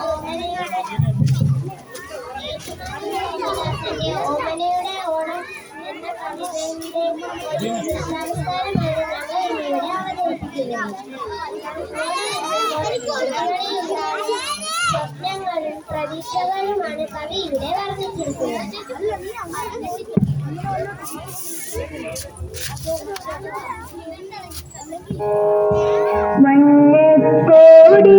ഓമനയുടെ ഓണം എന്ന സ്വപ്നങ്ങളും പ്രതീക്ഷകളുമാണ് കവി ഇവിടെ വർദ്ധിച്ചിരിക്കുന്നത് മഞ്ഞക്കോടി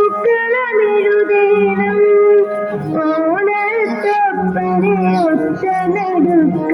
శనడుక్క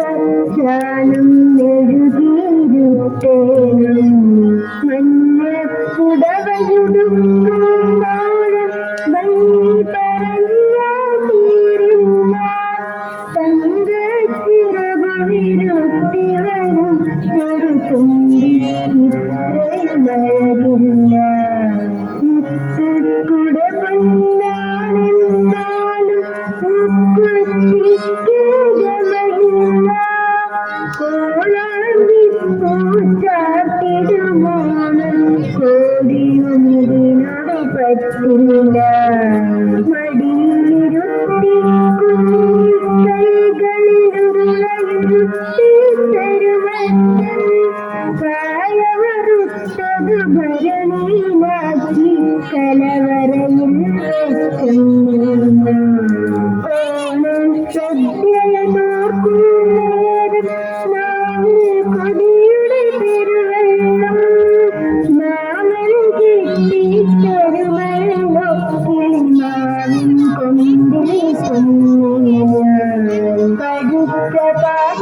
Thank you.